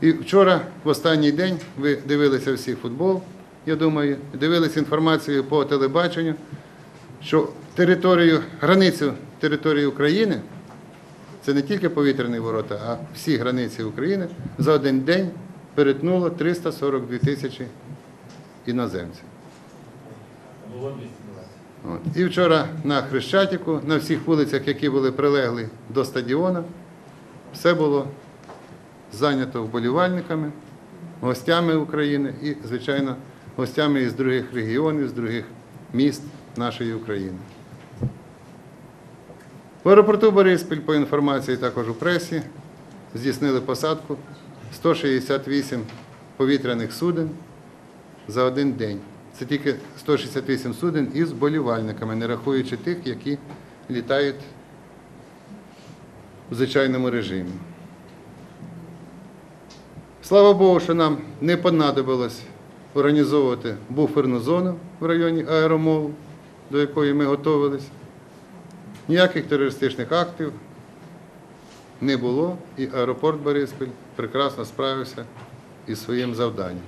І вчора, в останній день, ви дивилися всі футбол, я думаю, дивилися інформацію по телебаченню, що територію, границю території України, це не тільки повітряні ворота, а всі границі України за один день перетнуло 342 тисячі іноземців. От. І вчора на Хрещатику, на всіх вулицях, які були прилегли до стадіону, все було зайнято вболівальниками, гостями України і, звичайно, гостями із других регіонів, з других міст нашої України. В аеропорту Бориспіль, по інформації також у пресі, здійснили посадку 168 повітряних суден за один день. Це тільки 168 суден із болівальниками, не рахуючи тих, які літають в звичайному режимі. Слава Богу, що нам не понадобилось організовувати буферну зону в районі аеромолу, до якої ми готувалися. Ніяких терористичних актів не було, і аеропорт Бориспіль прекрасно справився із своїм завданням.